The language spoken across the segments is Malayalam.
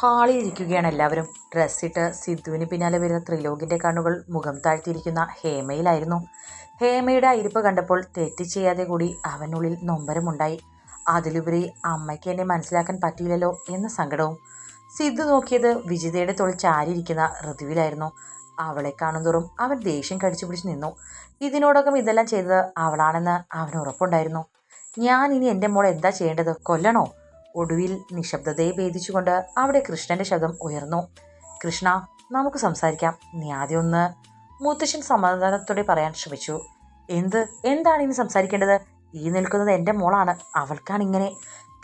ഹാളിൽ ഇരിക്കുകയാണ് എല്ലാവരും. ഡ്രസ്സിട്ട് സിദ്ധുവിന് പിന്നാലെ വരുന്ന ത്രിലോകിന്റെ കണ്ണുകൾ മുഖം താഴ്ത്തിയിരിക്കുന്ന ഹേമയിലായിരുന്നു. ഹേമയുടെ അയിരിപ്പ് കണ്ടപ്പോൾ തെറ്റ് ചെയ്യാതെ കൂടി അവനുള്ളിൽ നൊമ്പരമുണ്ടായി. അതിലുപരി അമ്മയ്ക്ക് എന്നെ മനസ്സിലാക്കാൻ പറ്റിയില്ലല്ലോ എന്ന സങ്കടവും. സിദ്ധു നോക്കിയത് വിജിതയുടെ തൊഴിൽ ചാരിയിരിക്കുന്ന ഋതുവിലായിരുന്നു. അവളെ കാണുന്തോറും അവൻ ദേഷ്യം കടിച്ചു പിടിച്ച് നിന്നു. ഇതിനോടകം ഇതെല്ലാം ചെയ്തത് അവളാണെന്ന് അവന് ഉറപ്പുണ്ടായിരുന്നു. ഞാൻ ഇനി എന്റെ മോൾ എന്താ ചെയ്യേണ്ടത്? കൊല്ലണോ? ഒടുവിൽ നിശബ്ദതയെ ഭേദിച്ചുകൊണ്ട് അവിടെ കൃഷ്ണന്റെ ശബ്ദം ഉയർന്നു. കൃഷ്ണ നമുക്ക് സംസാരിക്കാം. നീ ആദ്യം ഒന്ന് മുത്തശ്ശൻ സമാധാനത്തോടെ പറയാൻ ശ്രമിച്ചു. എന്ത്? എന്താണ് ഇനി സംസാരിക്കേണ്ടത്? ഈ നിൽക്കുന്നത് എന്റെ മോളാണ്. അവൾക്കാണ് ഇങ്ങനെ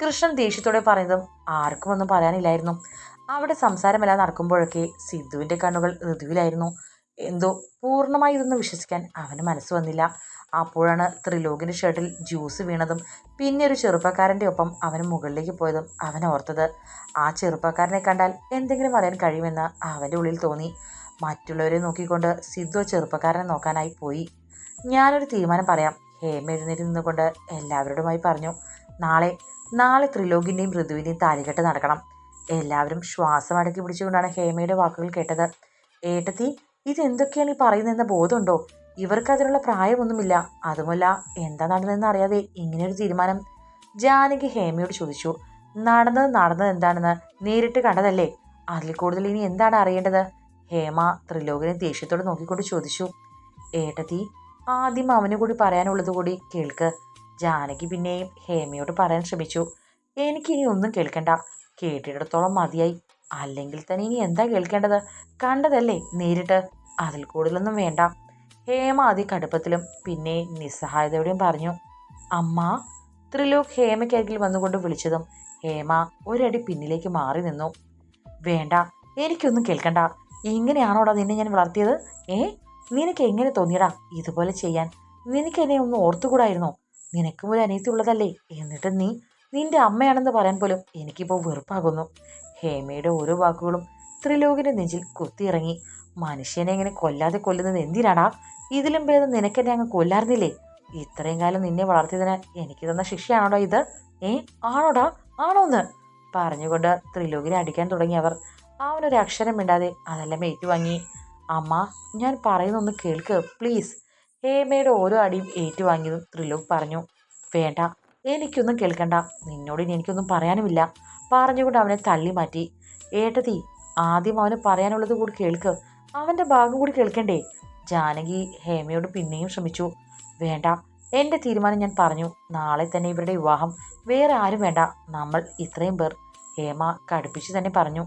കൃഷ്ണൻ ദേഷ്യത്തോടെ പറയുന്നതും ആർക്കും ഒന്നും പറയാനില്ലായിരുന്നു. അവിടെ സംസാരമെല്ലാം നടക്കുമ്പോഴൊക്കെ സിദ്ധുവിന്റെ കണ്ണുകൾ ഋതുവിലായിരുന്നു. എന്തോ പൂർണമായി ഇതൊന്നും വിശ്വസിക്കാൻ അവന് മനസ്സ് വന്നില്ല. അപ്പോഴാണ് ത്രിലോകിന്റെ ഷർട്ടിൽ ജ്യൂസ് വീണതും പിന്നെ ഒരു ചെറുപ്പക്കാരന്റെ ഒപ്പം അവന് മുകളിലേക്ക് പോയതും അവൻ ഓർത്തത്. ആ ചെറുപ്പക്കാരനെ കണ്ടാൽ എന്തെങ്കിലും അറിയാൻ കഴിയുമെന്ന് അവന്റെ ഉള്ളിൽ തോന്നി. മറ്റുള്ളവരെ നോക്കിക്കൊണ്ട് സിദ്ധു ചെറുപ്പക്കാരനെ നോക്കാനായി പോയി. ഞാനൊരു തീരുമാനം പറയാം. ഹേമ എഴുന്നേറ്റ് നിന്നുകൊണ്ട് എല്ലാവരോടുമായി പറഞ്ഞു നാളെ നാളെ ത്രിലോകിന്റെയും ഋതുവിന്റെയും താലികെട്ട് നടക്കണം. എല്ലാവരും ശ്വാസം അടക്കി പിടിച്ചുകൊണ്ടാണ് ഹേമയുടെ വാക്കുകൾ കേട്ടത്. ഏട്ടത്തി ഇതെന്തൊക്കെയാണ് ഈ പറയുന്നതെന്ന ബോധമുണ്ടോ? ഇവർക്ക് അതിനുള്ള പ്രായമൊന്നുമില്ല. അതുമല്ല എന്താ നടന്നതെന്ന് അറിയാതെ ഇങ്ങനെയൊരു തീരുമാനം. ജാനകി ഹേമയോട് ചോദിച്ചു നടന്നത് നടന്നത് എന്താണെന്ന് നേരിട്ട് കണ്ടതല്ലേ? അതിൽ കൂടുതൽ ഇനി എന്താണ് അറിയേണ്ടത്? ഹേമ ത്രിലോകനെ ദേഷ്യത്തോട് നോക്കിക്കൊണ്ട് ചോദിച്ചു ഏട്ടത്തി ആദ്യം അവന് കൂടി പറയാനുള്ളത് കൂടി കേൾക്ക്. ജാനകി പിന്നെയും ഹേമയോട് പറയാൻ ശ്രമിച്ചു എനിക്കിനി ഒന്നും കേൾക്കണ്ട. കേട്ടിടത്തോളം മതിയായി. അല്ലെങ്കിൽ തന്നെ ഇനി എന്താ കേൾക്കേണ്ടത്? കണ്ടതല്ലേ നേരിട്ട്? അതിൽ കൂടുതലൊന്നും വേണ്ട. ഹേമ ആദ്യ കടുപ്പത്തിലും പിന്നെ നിസ്സഹായതയോടെയും പറഞ്ഞു അമ്മ ത്രിലോക് ഹേമയ്ക്കരികിൽ വന്നുകൊണ്ട് വിളിച്ചതും ഹേമ ഒരടി പിന്നിലേക്ക് മാറി നിന്നു. വേണ്ട എനിക്കൊന്നും കേൾക്കണ്ട. ഇങ്ങനെയാണോടാ നിന്നെ ഞാൻ വളർത്തിയത്? ഏ? നിനക്ക് എങ്ങനെ തോന്നിയടാ ഇതുപോലെ ചെയ്യാൻ? നിനക്ക് എന്നെ ഒന്ന് ഓർത്തുകൂടായിരുന്നോ? നിനക്കും ഒരു അനിയത്തി ഉള്ളതല്ലേ എന്നിട്ട് നീ നിന്റെ അമ്മയാണെന്ന് പറയാൻ പോലും എനിക്കിപ്പോൾ വെറുപ്പാകുന്നു. ഹേമയുടെ ഓരോ വാക്കുകളും ത്രിലോകിന്റെ നെഞ്ചിൽ കുത്തിയിറങ്ങി. മനുഷ്യനെ ഇങ്ങനെ കൊല്ലാതെ കൊല്ലുന്നത് എന്തിനാടാ? ഇതിലും ഭേദം നിനക്കെന്നെ അങ്ങ് കൊല്ലാറുന്നില്ലേ? ഇത്രയും കാലം നിന്നെ വളർത്തിയതിന് എനിക്ക് തന്ന ശിക്ഷയാണോടാ ഇത്? ഏ ആണോടാ? ആണോന്ന്? പറഞ്ഞുകൊണ്ട് ത്രിലോകിനെ അടിക്കാൻ തുടങ്ങിയവർ അവനൊരു അക്ഷരം മിണ്ടാതെ അതെല്ലാം ഏറ്റുവാങ്ങി. അമ്മ ഞാൻ പറയുന്നൊന്ന് കേൾക്ക് പ്ലീസ്. ഹേമയുടെ ഓരോ അടിയും ഏറ്റുവാങ്ങിയതും ത്രിലോക് പറഞ്ഞു. വേണ്ട എനിക്കൊന്നും കേൾക്കണ്ട. നിന്നോട് ഇനി എനിക്കൊന്നും പറയാനുമില്ല. പറഞ്ഞുകൊണ്ട് അവനെ തള്ളി മാറ്റി. ഏട്ടതി ആദ്യം അവന് പറയാനുള്ളത് കൂടി കേൾക്ക്. അവന്റെ ഭാഗം കൂടി കേൾക്കണ്ടേ? ജാനകി ഹേമയോട് പിന്നെയും ശ്രമിച്ചു. വേണ്ട എന്റെ തീരുമാനം ഞാൻ പറഞ്ഞു. നാളെ തന്നെ ഇവരുടെ വിവാഹം. വേറെ ആരും വേണ്ട. നമ്മൾ ഇത്രയും പേർ. ഹേമ കടുപ്പിച്ച് തന്നെ പറഞ്ഞു.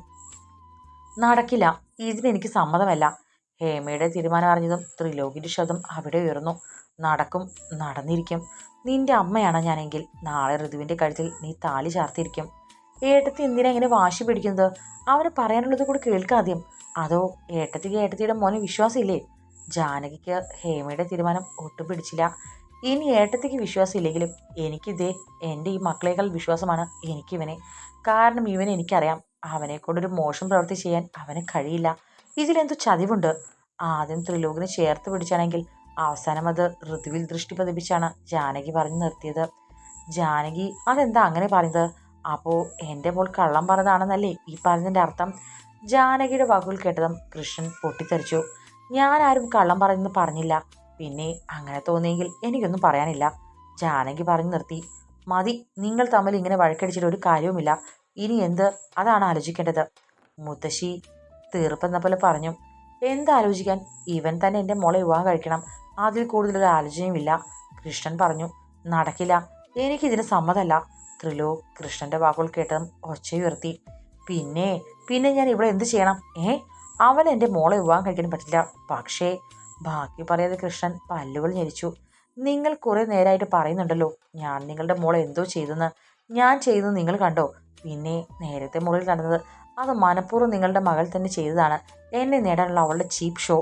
നടക്കില്ല. ഇതിനെനിക്ക് സമ്മതമല്ല. ഹേമയുടെ തീരുമാനം അറിഞ്ഞതും ത്രിലോകിന്റെ ശബ്ദം അവിടെ ഉയർന്നു. നടക്കും നടന്നിരിക്കും. നിന്റെ അമ്മയാണ് ഞാനെങ്കിൽ? നാളെ ഋതുവിന്റെ കഴുത്തിൽ നീ താലി ചാർത്തിയിരിക്കും ഏട്ടത്തി എന്തിനാ ഇങ്ങനെ വാശി പിടിക്കുന്നത്? അവന് പറയാനുള്ളത് കൂടി കേൾക്കാദ്യം അതോ ഏട്ടത്തിക്ക് ഏട്ടത്തിയുടെ മോനെ വിശ്വാസമില്ലേ? ജാനകിക്ക് ഹേമയുടെ തീരുമാനം ഒട്ടും പിടിച്ചില്ല. ഇനി ഏട്ടത്തിക്ക് വിശ്വാസമില്ലെങ്കിലും എനിക്കിതേ എന്റെ ഈ മക്കളേക്കാൾ വിശ്വാസമാണ് എനിക്കിവനെ. കാരണം ഇവനെ എനിക്കറിയാം അവനെ കൊണ്ടൊരു മോശം പ്രവൃത്തി ചെയ്യാൻ അവന് കഴിയില്ല. ഇതിലെന്തോ ചതിവുണ്ട്. ആദ്യം ത്രിലോകിനെ ചേർത്ത് പിടിച്ചാണെങ്കിൽ അവസാനം അത് ഋതുവിൽ ദൃഷ്ടി പതിപ്പിച്ചാണ് ജാനകി പറഞ്ഞു നിർത്തിയത്. ജാനകി അതെന്താ അങ്ങനെ പറയുന്നത്? അപ്പോൾ എന്റെ മോൾ കള്ളം പറഞ്ഞതാണെന്നല്ലേ ഈ പറഞ്ഞതിന്റെ അർത്ഥം? ജാനകിയുടെ വാക്കുകൾ കേട്ടതും കൃഷ്ണൻ പൊട്ടിത്തെറിച്ചു. ഞാൻ ആരും കള്ളം പറയുന്നു പറഞ്ഞില്ല. പിന്നെ അങ്ങനെ തോന്നിയെങ്കിൽ എനിക്കൊന്നും പറയാനില്ല. ജാനകി പറഞ്ഞു നിർത്തി. മതി നിങ്ങൾ തമ്മിൽ ഇങ്ങനെ വഴക്കടിച്ചിട്ട് ഒരു കാര്യവുമില്ല. ഇനി എന്ത്? അതാണ് ആലോചിക്കേണ്ടത്. മുത്തശ്ശി തീർപ്പെന്ന പോലെ പറഞ്ഞു. എന്താലോചിക്കാൻ? ഇവൻ തന്നെ എന്റെ മോളെ വിവാഹം കഴിക്കണം. അതിൽ കൂടുതലൊരു ആലോചനയുമില്ല. കൃഷ്ണൻ പറഞ്ഞു നടക്കില്ല. എനിക്കിതിന് സമ്മതമല്ല. ത്രിലോ കൃഷ്ണന്റെ വാക്കുകൾ കേട്ടതും ഒച്ചയുയർത്തി പിന്നെ പിന്നെ ഞാൻ ഇവിടെ എന്ത് ചെയ്യണം? ഏ? അവൻ എന്റെ മോളെ വിവാഹം കഴിക്കാൻ പറ്റില്ല. പക്ഷേ ബാക്കി പറയാതെ കൃഷ്ണൻ പല്ലുകൾ ഞെരിച്ചു. നിങ്ങൾ കുറെ നേരമായിട്ട് പറയുന്നുണ്ടല്ലോ. ഞാൻ നിങ്ങളുടെ മോളെ എന്തോ ചെയ്തെന്ന്. ഞാൻ ചെയ്തത് നിങ്ങൾ കണ്ടോ? പിന്നെ നേരത്തെ മുറിയിൽ നടന്നത് അത് മനഃപൂർവം നിങ്ങളുടെ മകൾ തന്നെ ചെയ്തതാണ്. എന്നെ നേടാനുള്ള അവളുടെ ചീപ്പ് ഷോ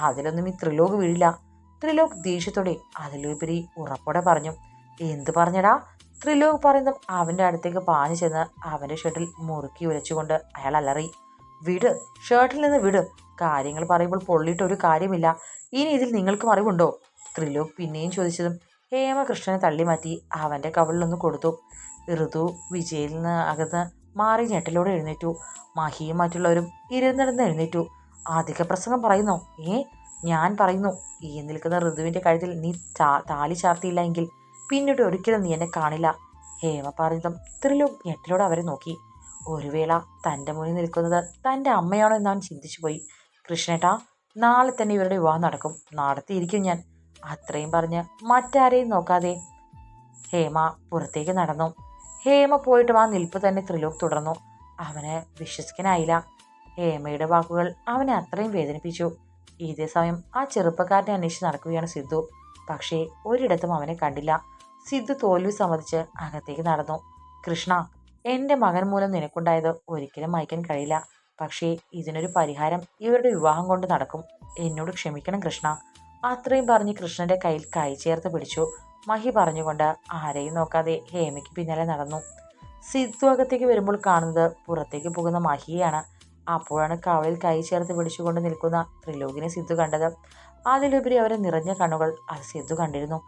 അതിലൊന്നും ഈ ത്രിലോക് വീഴില്ല. ത്രിലോക് ദേഷ്യത്തോടെ അതിലുപരി ഉറപ്പോടെ പറഞ്ഞു എന്ത് പറഞ്ഞടാ? ത്രിലോക് പറയുന്ന അവന്റെ അടുത്തേക്ക് പാഞ്ഞു ചെന്ന് അവന്റെ ഷർട്ടിൽ മുറുക്കി ഉരച്ചുകൊണ്ട് അയാൾ അലറി വിട് ഷർട്ടിൽ നിന്ന് വിട്. കാര്യങ്ങൾ പറയുമ്പോൾ പൊള്ളിയിട്ട് ഒരു കാര്യമില്ല. ഇനി ഇതിൽ നിങ്ങൾക്കും അറിവുണ്ടോ? ത്രിലോക് പിന്നെയും ചോദിച്ചതും ഹേമകൃഷ്ണനെ തള്ളി മാറ്റി അവന്റെ കവളിലൊന്ന് കൊടുത്തു. ഋതു വിജയിൽ നിന്ന് അകന്ന് മാറി ഞെട്ടലോടെ എഴുന്നേറ്റു. മഹിയും മറ്റുള്ളവരും ഇരുന്നിടന്ന് എഴുന്നേറ്റു. അധിക പ്രസംഗം പറയുന്നോ ഏ ഞാൻ പറയുന്നു ഈ നിൽക്കുന്ന ഋതുവിന്റെ കഴുത്തിൽ നീ താലി ചാർത്തിയില്ല എങ്കിൽ പിന്നീട് ഒരിക്കലും നീ എന്നെ കാണില്ല. ഹേമ പറഞ്ഞതും ത്രിലോക് ഞെട്ടിലൂടെ അവരെ നോക്കി. ഒരു വേള തന്റെ മുന്നിൽ നിൽക്കുന്നത് തന്റെ അമ്മയാണോ എന്നവൻ ചിന്തിച്ചു പോയി. കൃഷ്ണേട്ടാ നാളെ തന്നെ ഇവരുടെ വിവാഹം നടക്കും. നടത്തിയിരിക്കും ഞാൻ. അത്രയും പറഞ്ഞ് മറ്റാരെയും നോക്കാതെ ഹേമ പുറത്തേക്ക് നടന്നു. ഹേമ പോയിട്ടും ആ നിൽപ്പ് തന്നെ ത്രിലോക് തുടർന്നു. അവന് വിശ്വസിക്കാനായില്ല. ഹേമയുടെ വാക്കുകൾ അവനെ അത്രയും വേദനിപ്പിച്ചു. ഇതേ സമയം ആ ചെറുപ്പക്കാരനെ അന്വേഷിച്ച് നടക്കുകയാണ് സിദ്ധു. പക്ഷേ ഒരിടത്തും അവനെ കണ്ടില്ല. സിദ്ധു തോൽവി സമ്മതിച്ച് അകത്തേക്ക് നടന്നു. കൃഷ്ണ എന്റെ മകൻ മൂലം നിനക്കുണ്ടായത് ഒരിക്കലും മായ്ക്കാൻ കഴിയില്ല. പക്ഷേ ഇതിനൊരു പരിഹാരം ഇവരുടെ വിവാഹം കൊണ്ട് നടക്കും. എന്നോട് ക്ഷമിക്കണം കൃഷ്ണ. അത്രയും പറഞ്ഞ് കൃഷ്ണന്റെ കയ്യിൽ കൈ ചേർത്ത് പിടിച്ചു. മഹി പറഞ്ഞുകൊണ്ട് ആരെയും നോക്കാതെ ഹേമയ്ക്ക് പിന്നാലെ നടന്നു. സിദ്ധു അകത്തേക്ക് വരുമ്പോൾ കാണുന്നത് പുറത്തേക്ക് പോകുന്ന മഹിയാണ് അപ്പോഴാണ് കവളിൽ കൈ ചേർത്ത് പിടിച്ചുകൊണ്ട് നിൽക്കുന്ന ത്രിലോകിനെ സിദ്ധു കണ്ടത്. അതിലുപരി അവരെ നിറഞ്ഞ കണ്ണുകൾ അത് സിദ്ധു കണ്ടിരുന്നു.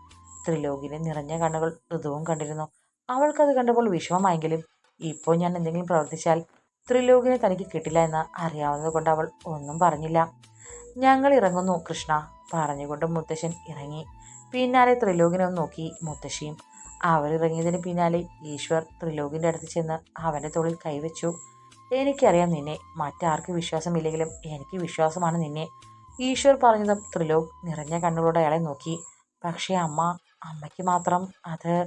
ത്രിലോകിനെ നിറഞ്ഞ കണ്ണുകൾ ഋതുവും കണ്ടിരുന്നു. അവൾക്കത് കണ്ടപ്പോൾ വിഷമമായെങ്കിലും ഇപ്പോൾ ഞാൻ എന്തെങ്കിലും പ്രവർത്തിച്ചാൽ ത്രിലോകിനെ തനിക്ക് കിട്ടില്ല എന്ന് അറിയാവുന്നത് കൊണ്ട് അവൾ ഒന്നും പറഞ്ഞില്ല. ഞങ്ങൾ ഇറങ്ങുന്നു കൃഷ്ണ. പറഞ്ഞുകൊണ്ട് മുത്തശ്ശൻ ഇറങ്ങി. പിന്നാലെ ത്രിലോകിനെ ഒന്ന് നോക്കി മുത്തശ്ശിയും. അവരിറങ്ങിയതിന് പിന്നാലെ ഈശ്വർ ത്രിലോകിന്റെ അടുത്ത് ചെന്ന് അവന്റെ തോളിൽ കൈവച്ചു. എനിക്കറിയാം നിന്നെ. മറ്റാർക്ക് വിശ്വാസമില്ലെങ്കിലും എനിക്ക് വിശ്വാസമാണ് നിന്നെ. ഈശ്വർ പറഞ്ഞതും ത്രിലോക് നിറഞ്ഞ കണ്ണുകളോടെ അയാളെ നോക്കി. പക്ഷേ അമ്മ അമ്മയ്ക്ക് മാത്രം അത്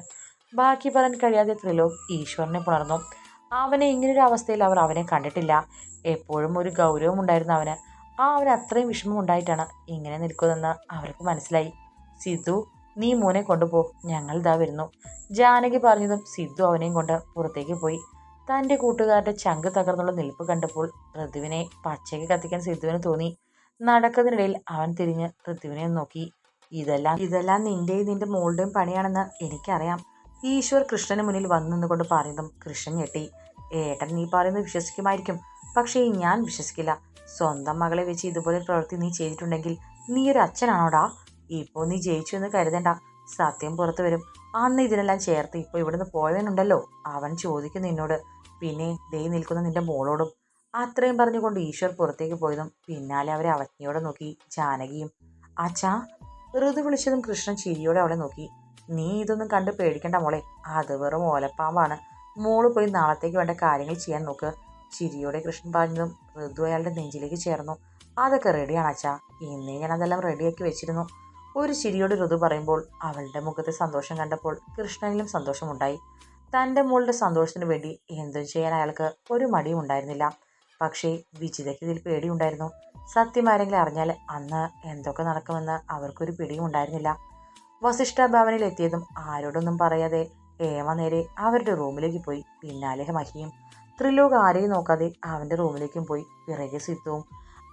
ബാക്കി പറയാൻ കഴിയാതെ ത്രിലോക് ഈശ്വരനെ പുണർന്നു. അവനെ ഇങ്ങനൊരു അവസ്ഥയിൽ അവർ അവനെ കണ്ടിട്ടില്ല. എപ്പോഴും ഒരു ഗൗരവം ഉണ്ടായിരുന്നു അവന്. ആ അവന് അത്രയും വിഷമം ഉണ്ടായിട്ടാണ് ഇങ്ങനെ നിൽക്കുന്നതെന്ന് അവർക്ക് മനസ്സിലായി. സിദ്ധു നീ മോനെ കൊണ്ടുപോ ഞങ്ങൾ ഇതാ വരുന്നു. ജാനകി പറഞ്ഞതും സിദ്ധു അവനെയും കൊണ്ട് പുറത്തേക്ക് പോയി. തന്റെ കൂട്ടുകാരുടെ ചങ്ക് തകർന്നുള്ള നിൽപ്പ് കണ്ടപ്പോൾ ഋതുവിനെ പച്ചയ്ക്ക് കത്തിക്കാൻ സിദ്ധുവിന് തോന്നി. നടക്കുന്നതിനിടയിൽ അവൻ തിരിഞ്ഞ് ഋതുവിനെ നോക്കി. ഇതെല്ലാം ഇതെല്ലാം നിന്റെയും നിന്റെ മോളുടെയും പണിയാണെന്ന് എനിക്കറിയാം. ഈശ്വർ കൃഷ്ണന് മുന്നിൽ വന്നു നിന്നുകൊണ്ട് പറയുന്നതും കൃഷ്ണൻ ഞെട്ടി. ഏട്ടൻ നീ പറയുന്നത് വിശ്വസിക്കുമായിരിക്കും. പക്ഷേ ഞാൻ വിശ്വസിക്കില്ല. സ്വന്തം മകളെ വെച്ച് ഇതുപോലെ പ്രവൃത്തി നീ ചെയ്തിട്ടുണ്ടെങ്കിൽ നീ ഒരു അച്ഛനാണോടാ? ഇപ്പോൾ നീ ജയിച്ചു എന്ന് കരുതണ്ട. സത്യം പുറത്തു വരും. അന്ന് ഇതിനെല്ലാം ചേർത്ത് ഇപ്പോൾ ഇവിടുന്ന് പോയവനുണ്ടല്ലോ. അവൻ ചോദിക്കും നിന്നോട്. പിന്നെ ദേ നിൽക്കുന്ന നിന്റെ മോളോടും. അത്രയും പറഞ്ഞുകൊണ്ട് ഈശ്വർ പുറത്തേക്ക് പോയതും പിന്നാലെ അവരെ അവജ്ഞയോടെ നോക്കി. ജാനകിയും അച്ഛാ ഋതു വിളിച്ചതും കൃഷ്ണൻ ചിരിയോടെ അവളെ നോക്കി. നീ ഇതൊന്നും കണ്ട് പേടിക്കണ്ട മോളെ. അത് വെറും ഓലപ്പാമ്പാണ്. മോൾ പോയി നാളത്തേക്ക് വേണ്ട കാര്യങ്ങൾ ചെയ്യാൻ നോക്ക്. ചിരിയോടെ കൃഷ്ണൻ പറഞ്ഞതും ഋതു അയാളുടെ നെഞ്ചിലേക്ക് ചേർന്നു. അതൊക്കെ റെഡിയാണ് അച്ഛാ. ഇന്നേ ഞാൻ അതെല്ലാം റെഡിയാക്കി വെച്ചിരുന്നു. ഒരു ചിരിയോട് ഋതു പറയുമ്പോൾ അവളുടെ മുഖത്തെ സന്തോഷം കണ്ടപ്പോൾ കൃഷ്ണനിലും സന്തോഷമുണ്ടായി. തന്റെ മോളുടെ സന്തോഷത്തിന് വേണ്ടി എന്തും ചെയ്യാൻ അയാൾക്ക് ഒരു മടിയും ഉണ്ടായിരുന്നില്ല. പക്ഷേ വിജിതയ്ക്ക് ഇതിൽ പേടിയുണ്ടായിരുന്നു. സത്യം ആരെങ്കിലും അറിഞ്ഞാൽ അന്ന് എന്തൊക്കെ നടക്കുമെന്ന് അവർക്കൊരു പിടിയും ഉണ്ടായിരുന്നില്ല. വസിഷ്ഠ ഭവനിൽ എത്തിയതും ആരോടൊന്നും പറയാതെ ഏമ നേരെ അവരുടെ റൂമിലേക്ക് പോയി. പിന്നാലെ മഹിയും ത്രിലോക് ആരെയും നോക്കാതെ അവന്റെ റൂമിലേക്കും പോയി പിറകെ സിദ്ധുവും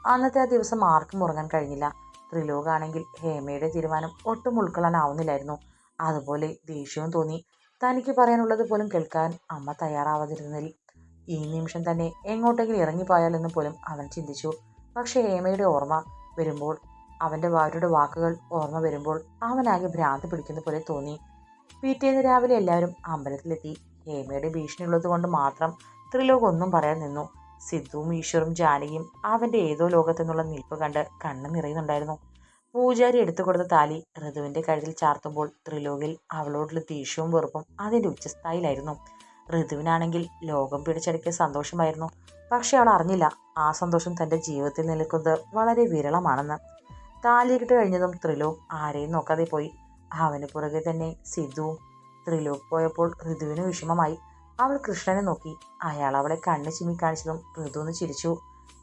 അന്നത്തെ ആ ദിവസം ആർക്കും ഉറങ്ങാൻ കഴിഞ്ഞില്ല. ത്രിലോകാണെങ്കിൽ ഹേമയുടെ തീരുമാനം ഒട്ടും ഉൾക്കൊള്ളാനാവുന്നില്ലായിരുന്നു. അതുപോലെ ദേഷ്യവും തോന്നി. തനിക്ക് പറയാനുള്ളത് പോലും കേൾക്കാൻ അമ്മ തയ്യാറാവാതിരുന്നതിൽ ഈ നിമിഷം തന്നെ എങ്ങോട്ടെങ്കിലും ഇറങ്ങിപ്പോയാലെന്ന് പോലും അവൻ ചിന്തിച്ചു. പക്ഷേ ഹേമയുടെ ഓർമ്മ വരുമ്പോൾ അവന്റെ ഭാര്യയുടെ വാക്കുകൾ ഓർമ്മ വരുമ്പോൾ അവനാകെ ഭ്രാന്ത് പിടിക്കുന്ന പോലെ തോന്നി. പിറ്റേന്ന് രാവിലെ എല്ലാവരും അമ്പലത്തിലെത്തി. ഹേമയുടെ ഭീഷണി ഉള്ളത് കൊണ്ട് മാത്രം ത്രിലോക് ഒന്നും പറയാൻ നിന്നു. സിദ്ധുവും ഈശ്വറും ജാനകിയും അവന്റെ ഏതോ ലോകത്തെന്നുള്ള നിൽപ്പ് കണ്ട് കണ്ണ് നിറയുന്നുണ്ടായിരുന്നു. പൂജാരി എടുത്തു കൊടുത്ത താലി ഋതുവിന്റെ കഴുതിൽ ചാർത്തുമ്പോൾ ത്രിലോകിൽ അവളോടുള്ള ദേഷ്യവും വെറുപ്പും അതിന്റെ ഉച്ചസ്ഥായിലായിരുന്നു. ഋതുവിനാണെങ്കിൽ ലോകം പിടിച്ചടക്കിയ സന്തോഷമായിരുന്നു. പക്ഷെ അവൾ അറിഞ്ഞില്ല ആ സന്തോഷം തന്റെ ജീവിതത്തിൽ നിൽക്കുന്നത് വളരെ വിരളമാണെന്ന്. താലിയിട്ട് കഴിഞ്ഞതും ത്രിലോക് ആരെയും നോക്കാതെ പോയി. അവന് പുറകെ തന്നെ സിദ്ധുവും ത്രിലോക് പോയപ്പോൾ ഋതുവിന് വിഷമമായി. അവൾ കൃഷ്ണനെ നോക്കി. അയാൾ അവളെ കണ്ണ് ചിമ്മി കാണിച്ചതും ഋതു ഒന്ന് ചിരിച്ചു.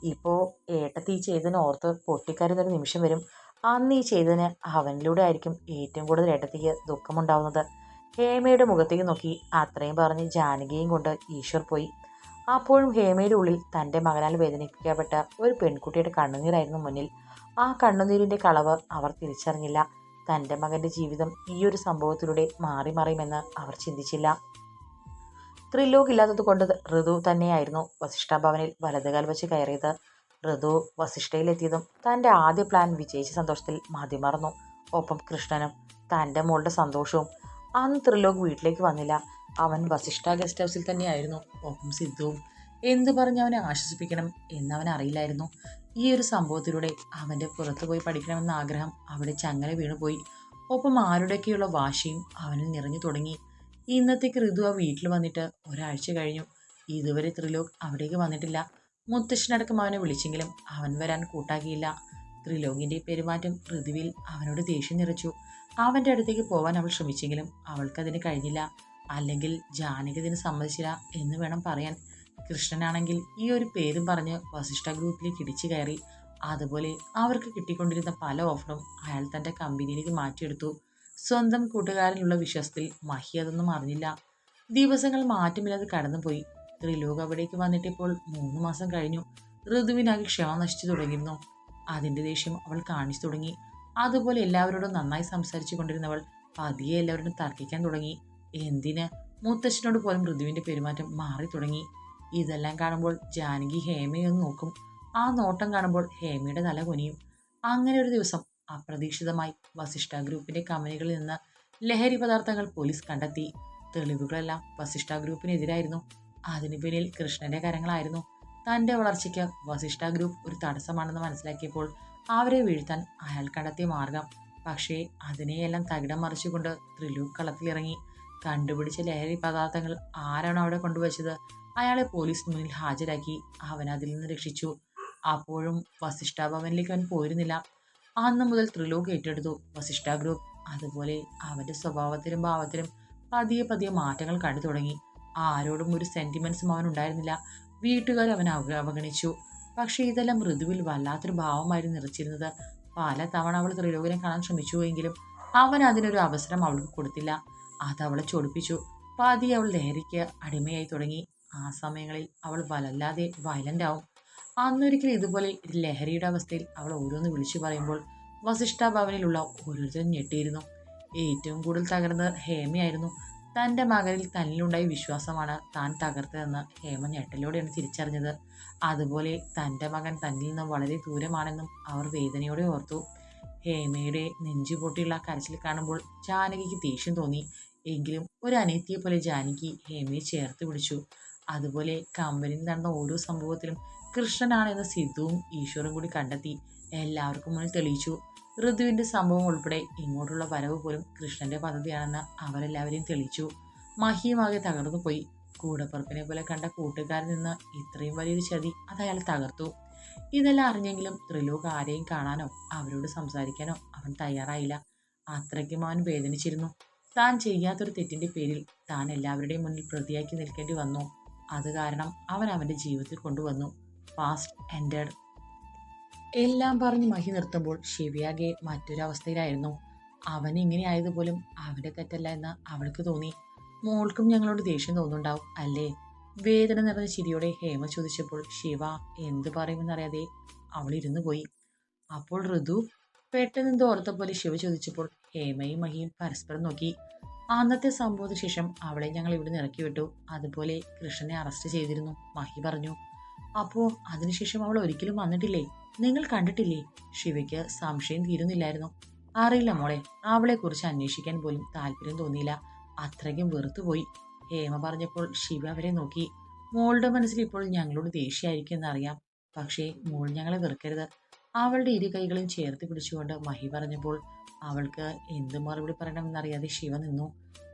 ഇപ്പോൾ ഏട്ടത്തി ചെയ്തതിന് ഓർത്ത് പൊട്ടിക്കരുന്നൊരു നിമിഷം വരും. അന്ന് ഈ ചെയ്തതിന് അവനിലൂടെ ആയിരിക്കും ഏറ്റവും കൂടുതൽ ഏട്ടത്തിക്ക് ദുഃഖമുണ്ടാവുന്നത്. ഹേമയുടെ മുഖത്തേക്ക് നോക്കി. അത്രയും പറഞ്ഞ് ജാനകിയും കൊണ്ട് ഈശ്വർ പോയി. അപ്പോഴും ഹേമയുടെ ഉള്ളിൽ തന്റെ മകനാൽ വേദനിപ്പിക്കപ്പെട്ട ഒരു പെൺകുട്ടിയുടെ കണ്ണുനീരായിരുന്നു മുന്നിൽ. ആ കണ്ണുനീരിന്റെ കളവ് അവർ തിരിച്ചറിഞ്ഞില്ല. തന്റെ മകന്റെ ജീവിതം ഈ ഒരു സംഭവത്തിലൂടെ മാറി മറിയുമെന്ന് അവർ ചിന്തിച്ചില്ല. ത്രിലോക് ഇല്ലാത്തത് കൊണ്ട് ഋതു തന്നെയായിരുന്നു വസിഷ്ഠ ഭവനിൽ വലതുകാൽ വെച്ച് കയറിയത്. ഋതു വസിഷ്ഠയിലെത്തിയതും തന്റെ ആദ്യ പ്ലാൻ വിജയിച്ച സന്തോഷത്തിൽ മതിമറന്നു ഒപ്പം കൃഷ്ണനും തന്റെ മോളുടെ സന്തോഷവും അന്ന് ത്രിലോക് വീട്ടിലേക്ക് വന്നില്ല. അവൻ വസിഷ്ഠ ഗസ്റ്റ് ഹൗസിൽ തന്നെയായിരുന്നു. ഒപ്പം സിദ്ധുവും എന്ത് പറഞ്ഞ് അവനെ ആശ്വസിപ്പിക്കണം എന്നവൻ അറിയില്ലായിരുന്നു. ഈ ഒരു സംഭവത്തിലൂടെ അവന്റെ പുറത്തു പോയി പഠിക്കണമെന്ന ആഗ്രഹം അവിടെ ചങ്ങല വീണുപോയി. ഒപ്പം ആരുടെയൊക്കെയുള്ള വാശിയും അവനിൽ നിറഞ്ഞു തുടങ്ങി. ഇന്നത്തേക്ക് ഋതു ആ വീട്ടിൽ വന്നിട്ട് ഒരാഴ്ച കഴിഞ്ഞു. ഇതുവരെ ത്രിലോക് അവിടേക്ക് വന്നിട്ടില്ല. മുത്തശ്ശനടക്കം അവനെ വിളിച്ചെങ്കിലും അവൻ വരാൻ കൂട്ടാക്കിയില്ല. ത്രിലോകിന്റെ പെരുമാറ്റം ഋതുവിൽ അവനോട് ദേഷ്യം നിറച്ചു. അവന്റെ അടുത്തേക്ക് പോവാൻ അവൾ ശ്രമിച്ചെങ്കിലും അവൾക്കതിന് കഴിഞ്ഞില്ല. അല്ലെങ്കിൽ ജാനകി ഇതിന് സമ്മതിച്ചില്ല എന്ന് വേണം പറയാൻ. കൃഷ്ണനാണെങ്കിൽ ഈ ഒരു പേരും പറഞ്ഞ് വസിഷ്ഠ ഗ്രൂപ്പിലേക്ക് ഇടിച്ചു കയറി. അതുപോലെ അവർക്ക് കിട്ടിക്കൊണ്ടിരുന്ന പല ഓഫറും അയാൾ തന്റെ കമ്പനിയിലേക്ക് മാറ്റിയെടുത്തു. സ്വന്തം കൂട്ടുകാരനുള്ള വിശ്വാസത്തിൽ മഹി അതൊന്നും അറിഞ്ഞില്ല. ദിവസങ്ങൾ മാറ്റമില്ലാതെ കടന്നുപോയി. ത്രിലോക് അവിടേക്ക് വന്നിട്ടിപ്പോൾ മൂന്ന് മാസം കഴിഞ്ഞു. ഋതുവിനാകെ ക്ഷമ നശിച്ചു തുടങ്ങിയിരുന്നു. അതിന്റെ ദേഷ്യം അവൾ കാണിച്ചു തുടങ്ങി. അതുപോലെ എല്ലാവരോടും നന്നായി സംസാരിച്ചു കൊണ്ടിരുന്നവൾ പതിയെ എല്ലാവരോടും തർക്കിക്കാൻ തുടങ്ങി. എന്തിന്? മുത്തശ്ശനോട് പോലും ഋതുവിന്റെ പെരുമാറ്റം മാറി തുടങ്ങി. ഇതെല്ലാം കാണുമ്പോൾ ജാനകി ഹേമയൊന്ന് നോക്കും. ആ നോട്ടം കാണുമ്പോൾ ഹേമയുടെ തല കൊനിയും. അങ്ങനെ ഒരു ദിവസം അപ്രതീക്ഷിതമായി വസിഷ്ഠ ഗ്രൂപ്പിന്റെ കമ്പനികളിൽ നിന്ന് ലഹരി പദാർത്ഥങ്ങൾ പോലീസ് കണ്ടെത്തി. തെളിവുകളെല്ലാം വസിഷ്ഠ ഗ്രൂപ്പിനെതിരായിരുന്നു. അതിനു പിന്നിൽ കൃഷ്ണന്റെ കരങ്ങളായിരുന്നു. തന്റെ വളർച്ചയ്ക്ക് വസിഷ്ഠ ഗ്രൂപ്പ് ഒരു തടസ്സമാണെന്ന് മനസ്സിലാക്കിയപ്പോൾ അവരെ വീഴ്ത്താൻ അയാൾ കണ്ടെത്തിയ മാർഗം. പക്ഷേ അതിനെയെല്ലാം തകിടം മറിച്ചുകൊണ്ട് ത്രിലൂക്ക് കളത്തിലിറങ്ങി. കണ്ടുപിടിച്ച ലഹരി പദാർത്ഥങ്ങൾ ആരാണ് അവിടെ കൊണ്ടുവച്ചത്? അയാളെ പോലീസ് മുന്നിൽ ഹാജരാക്കി അവൻ അതിൽ നിന്ന് രക്ഷിച്ചു. അപ്പോഴും വസിഷ്ഠ ഭവനിലേക്ക് അവൻ പോയിരുന്നില്ല. അന്ന് മുതൽ ത്രിലോക് ഏറ്റെടുത്തു. വസിഷ്ഠ ഗ്രൂപ്പ് അതുപോലെ അവന്റെ സ്വഭാവത്തിലും ഭാവത്തിലും പതിയെ പതിയെ മാറ്റങ്ങൾ കണ്ടു തുടങ്ങി. ആരോടും ഒരു സെന്റിമെന്റ്സും അവൻ ഉണ്ടായിരുന്നില്ല വീട്ടുകാർ അവൻ അവഗണിച്ചു. പക്ഷേ ഇതെല്ലാം ഋതുവിൽ വല്ലാത്തൊരു ഭാവമായിരുന്നു നിറച്ചിരുന്നത്. പല തവണ അവൾ ത്രിലോകിനെ കാണാൻ ശ്രമിച്ചുവെങ്കിലും അവൻ അതിനൊരു അവസരം അവൾക്ക് കൊടുത്തില്ല. അത് അവളെ ചൊടിപ്പിച്ചു. പതിയെ അവൾ ലഹരിക്ക് അടിമയായി തുടങ്ങി. ആ സമയങ്ങളിൽ അവൾ വലല്ലാതെ വയലന്റ് ആവും. അന്നൊരിക്കൽ ഇതുപോലെ ലഹരിയുടെ അവസ്ഥയിൽ അവൾ ഓരോന്ന് വിളിച്ചു പറയുമ്പോൾ വസിഷ്ഠ ഭവനിലുള്ള ഓരോരുത്തരും ഞെട്ടിയിരുന്നു. ഏറ്റവും കൂടുതൽ തകർന്നത് ഹേമയായിരുന്നു തന്റെ മകനിൽ തന്നിലുണ്ടായ വിശ്വാസമാണ് താൻ തകർത്തതെന്ന് ഹേമ ഞെട്ടലോടെയാണ് തിരിച്ചറിഞ്ഞത്. അതുപോലെ തന്റെ മകൻ തന്നിൽ നിന്ന് വളരെ ദൂരമാണെന്നും അവർ വേദനയോടെ ഓർത്തു. ഹേമയുടെ നെഞ്ചു പൊട്ടിയുള്ള കരച്ചിൽ കാണുമ്പോൾ ജാനകിക്ക് ദേഷ്യം തോന്നി. എങ്കിലും ഒരു അനിയത്തിയെ പോലെ ജാനകി ഹേമയെ ചേർത്ത് പിടിച്ചു. അതുപോലെ കമ്പനിയിൽ നടന്ന ഓരോ സംഭവത്തിലും കൃഷ്ണനാണെന്ന് സിദ്ധുവും ഈശ്വറും കൂടി കണ്ടെത്തി. എല്ലാവർക്കും മുന്നിൽ തെളിയിച്ചു. ഋതുവിന്റെ സംഭവം ഉൾപ്പെടെ ഇങ്ങോട്ടുള്ള വരവ് പോലും കൃഷ്ണന്റെ പദ്ധതിയാണെന്ന് അവരെല്ലാവരെയും തെളിയിച്ചു. മഹിയുമാകെ തകർന്നു പോയി. കൂടപ്പുറപ്പിനെ പോലെ കണ്ട കൂട്ടുകാരിൽ നിന്ന് ഇത്രയും വലിയൊരു ചതി അത് അയാൾ തകർത്തു. ഇതെല്ലാം അറിഞ്ഞെങ്കിലും ത്രിലോക് ആരെയും കാണാനോ അവരോട് സംസാരിക്കാനോ അവൻ തയ്യാറായില്ല. അത്രയ്ക്കും അവൻ വേദനിച്ചിരുന്നു. താൻ ചെയ്യാത്തൊരു തെറ്റിന്റെ പേരിൽ താൻ എല്ലാവരുടെയും മുന്നിൽ പ്രതിയാക്കി നിൽക്കേണ്ടി വന്നു. അത് കാരണം അവൻ അവന്റെ ജീവിതത്തിൽ കൊണ്ടുവന്നു. പാസ്റ്റ് എൻഡഡ് എല്ലാം പറഞ്ഞ് മഹി നിർത്തുമ്പോൾ ഷിവ്യാഗെ മറ്റൊരവസ്ഥയിലായിരുന്നു. അവൻ ഇങ്ങനെ ആയതുപോലും അവിടെ തെറ്റല്ല എന്ന് അവൾക്ക് തോന്നി. മോൾക്കും ഞങ്ങളോട് ദേഷ്യം തോന്നുന്നുണ്ടാവും അല്ലേ? വേദന നിറഞ്ഞ ചിരിയോടെ ഹേമ ചോദിച്ചപ്പോൾ ശിവ എന്ത് പറയുമെന്നറിയാതെ അവൾ ഇരുന്നു പോയി. അപ്പോൾ ഋതു പെട്ടെന്ന് ഓർത്ത പോലെ ശിവ ചോദിച്ചപ്പോൾ ഹേമയും മഹിയും പരസ്പരം നോക്കി. അന്നത്തെ സംഭവത്തിന് ശേഷം അവളെ ഞങ്ങൾ ഇവിടെ ഇറക്കി വിട്ടു അതുപോലെ കൃഷ്ണനെ അറസ്റ്റ് ചെയ്തിരുന്നു മഹി പറഞ്ഞു. അപ്പോ അതിനുശേഷം അവൾ ഒരിക്കലും വന്നിട്ടില്ലേ? നിങ്ങൾ കണ്ടിട്ടില്ലേ? ശിവയ്ക്ക് സംശയം തീരുന്നില്ലായിരുന്നു. അറിയില്ല മോളെ അവളെ കുറിച്ച് അന്വേഷിക്കാൻ പോലും താല്പര്യം തോന്നിയില്ല. അത്രയ്ക്കും വെറുത്തുപോയി. ഹേമ പറഞ്ഞപ്പോൾ ശിവ അവരെ നോക്കി. മോളുടെ മനസ്സിൽ ഇപ്പോൾ ഞങ്ങളോട് ദേഷ്യമായിരിക്കും എന്നറിയാം പക്ഷേ മോൾ ഞങ്ങളെ വെറുക്കരുത്. അവളുടെ ഇരു കൈകളും ചേർത്ത് പിടിച്ചുകൊണ്ട് മഹി പറഞ്ഞപ്പോൾ അവൾക്ക് എന്ത് മറുപടി പറയണമെന്നറിയാതെ ശിവ നിന്നു.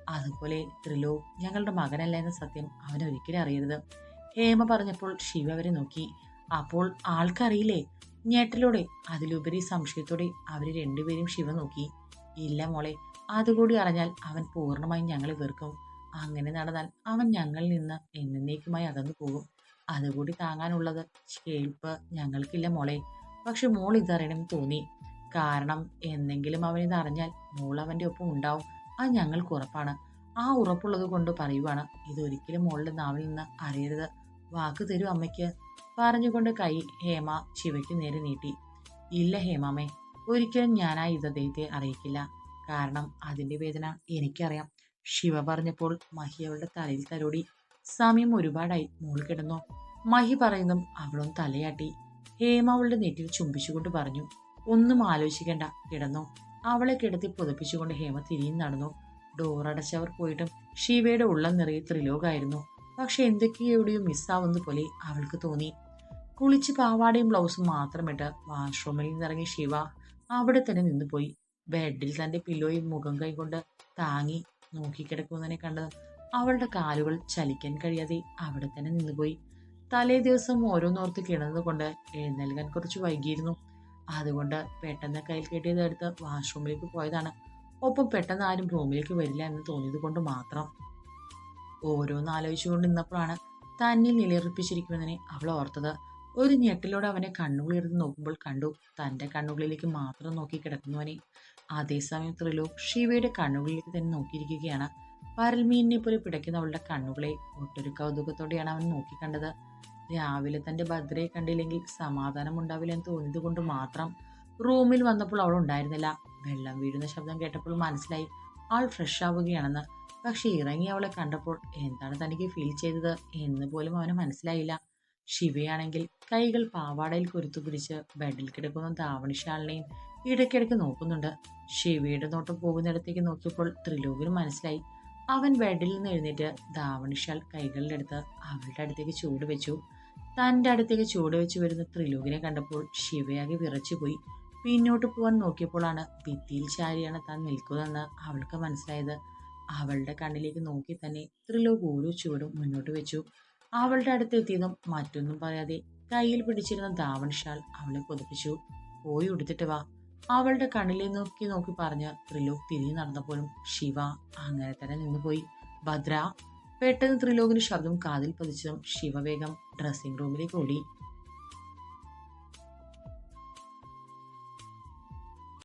അതുപോലെ ത്രിലോ ഞങ്ങളുടെ മകനല്ല എന്ന സത്യം അവനൊരിക്കലും അറിയരുത്. ഹേമ പറഞ്ഞപ്പോൾ ശിവ അവരെ നോക്കി. അപ്പോൾ ആൾക്കറിയില്ലേ? ഞെട്ടലോടെ അതിലുപരി സംശയത്തോടെ അവർ രണ്ടുപേരും ശിവ നോക്കി. ഇല്ല മോളെ അതുകൂടി അറിഞ്ഞാൽ അവൻ പൂർണമായും ഞങ്ങളെ വെറുക്കും. അങ്ങനെ നടന്നാൽ അവൻ ഞങ്ങളിൽ നിന്ന് എന്നേക്കുമായി അകന്നു പോകും. അതുകൂടി താങ്ങാനുള്ളത് കേൾപ്പ് ഞങ്ങൾക്കില്ല മോളെ. പക്ഷെ മോൾ ഇതറിയണം തോന്നി. കാരണം എന്തെങ്കിലും അവൻ ഇതറിഞ്ഞാൽ മോൾ അവന്റെ ഒപ്പം ഉണ്ടാവും. അത് ഞങ്ങൾക്ക് ഉറപ്പാണ്. ആ ഉറപ്പുള്ളത് കൊണ്ട് പറയുവാണ്. ഇതൊരിക്കലും മോളുടെ നാവിൽ നിന്ന് അറിയരുത് വാക്ക് തരൂ അമ്മയ്ക്ക്. പറഞ്ഞുകൊണ്ട് കൈ ഹേമ ശിവയ്ക്ക് നേരെ നീട്ടി. ഇല്ല ഹേമാമേ ഒരിക്കലും ഞാൻ ആ അദ്ദേഹത്തെ അറിയിക്കില്ല. കാരണം അതിന്റെ വേദന എനിക്കറിയാം. ശിവ പറഞ്ഞപ്പോൾ മഹി അവളുടെ തലയിൽ തലോടി. സമയം ഒരുപാടായി മോൾ കിടന്നു. മഹി പറയുന്നതും അവളും തലയാട്ടി. ഹേമ അവളുടെ നെറ്റിൽ ചുംബിച്ചുകൊണ്ട് പറഞ്ഞു ഒന്നും ആലോചിക്കേണ്ട കിടന്നു. അവളെ കിടത്തി പുതപ്പിച്ചുകൊണ്ട് ഹേമ തിരിഞ്ഞു നടന്നു. ഡോറടച്ചവർ പോയിട്ടും ശിവയുടെ ഉള്ളം നിറയെ ത്രിലോകായിരുന്നു. പക്ഷെ എന്തൊക്കെയോ എവിടെയോ മിസ്സാവുന്ന പോലെ അവൾക്ക് തോന്നി. കുളിച്ച് പാവാടയും ബ്ലൗസും മാത്രമിട്ട് വാഷ്റൂമിൽ നിന്നിറങ്ങിയ ശിവ അവിടെ തന്നെ നിന്നുപോയി ബെഡിൽ തന്റെ പില്ലോയും മുഖം കൈകൊണ്ട് താങ്ങി നോക്കിക്കിടക്കുന്നതിനെ കണ്ട് അവളുടെ കാലുകൾ ചലിക്കാൻ കഴിയാതെ അവിടെ തന്നെ നിന്നുപോയി തലേ ദിവസം ഓരോന്നോർത്ത് കിടന്നതുകൊണ്ട് എഴുന്നേൽക്കാൻ കുറച്ച് വൈകിയിരുന്നു. അതുകൊണ്ട് പെട്ടെന്ന് കയ്യിൽ കെട്ടിയത് എടുത്ത് വാഷ്റൂമിലേക്ക് പോയതാണ്. ഒപ്പം പെട്ടെന്ന് ആരും റൂമിലേക്ക് വരില്ല എന്ന് തോന്നിയത് കൊണ്ട് മാത്രം. ഓരോന്ന് ആലോചിച്ചുകൊണ്ട് നിന്നപ്പോഴാണ് തന്നിൽ നിലയുറപ്പിച്ചിരിക്കുന്നതിനെ അവൾ ഓർത്തത്. ഒരു ഞെട്ടിലൂടെ അവനെ കണ്ണുകളിരുന്ന് നോക്കുമ്പോൾ കണ്ടു തന്റെ കണ്ണുകളിലേക്ക് മാത്രം നോക്കി കിടക്കുന്നവനെ. അതേസമയം ത്രിലോക് ശിവയുടെ കണ്ണുകളിലേക്ക് തന്നെ നോക്കിയിരിക്കുകയാണ്. പരൽമീനിനെ പോലെ പിടയ്ക്കുന്ന അവളുടെ കണ്ണുകളെ ഒട്ടൊരു കൗതുകത്തോടെയാണ് അവൻ നോക്കിക്കണ്ടത്. രാവിലെ തന്റെ ഭദ്രയെ കണ്ടില്ലെങ്കിൽ സമാധാനം ഉണ്ടാവില്ല എന്ന് തോന്നിയത് കൊണ്ട് മാത്രം റൂമിൽ വന്നപ്പോൾ അവൾ ഉണ്ടായിരുന്നില്ല. വെള്ളം വീഴുന്ന ശബ്ദം കേട്ടപ്പോൾ മനസ്സിലായി. ആൾ ഫ്രഷ് ആവുകയാണെന്ന്. പക്ഷെ ഇറങ്ങി അവളെ കണ്ടപ്പോൾ എന്താണ് തനിക്ക് ഫീൽ ചെയ്തത് എന്ന് പോലും അവന് മനസ്സിലായില്ല. ശിവയാണെങ്കിൽ കൈകൾ പാവാടയിൽ കുരുത്തു പിടിച്ച് ബെഡിൽ കിടക്കുന്ന ധാവണിശാലിനെയും ഇടയ്ക്കിടയ്ക്ക് നോക്കുന്നുണ്ട്. ശിവയുടെ നോട്ടം പോകുന്നിടത്തേക്ക് നോക്കിയപ്പോൾ ത്രിലോകിന് മനസ്സിലായി. അവൻ ബെഡിൽ നിന്ന് എഴുന്നേറ്റ് ധാവണിശാൽ കൈകളിലെടുത്ത് അവളുടെ അടുത്തേക്ക് ചൂട് വെച്ചു. തന്റെ അടുത്തേക്ക് ചൂട് വെച്ച് വരുന്ന ത്രിലോകിനെ കണ്ടപ്പോൾ ശിവയാകെ വിറച്ചുപോയി. പിന്നോട്ട് പോകാൻ നോക്കിയപ്പോഴാണ് ഭിത്തിയിൽ ചാരിയാണ് താൻ നിൽക്കുന്നതെന്ന് അവൾക്ക് മനസ്സിലായത്. അവളുടെ കണ്ണിലേക്ക് നോക്കി തന്നെ ത്രിലോക് ഓരോ ചുവടും മുന്നോട്ട് വെച്ചു. അവളുടെ അടുത്ത് എത്തിയതും മറ്റൊന്നും പറയാതെ കയ്യിൽ പിടിച്ചിരുന്ന ധാവൺഷാൾ അവളെ പൊതിപ്പിച്ചു. പോയി ഉടുത്തിട്ട് വാ. അവളുടെ കണ്ണിലെ നോക്കി നോക്കി പറഞ്ഞ് ത്രിലോക് തിരിഞ്ഞു നടന്നപ്പോഴും ശിവ അങ്ങനെ തന്നെ നിന്നുപോയി. ഭദ്ര. പെട്ടെന്ന് ത്രിലോകിന് ശബ്ദം കാതിൽ പതിച്ചതും ശിവവേഗം ഡ്രസ്സിംഗ് റൂമിലേക്ക് ഓടി.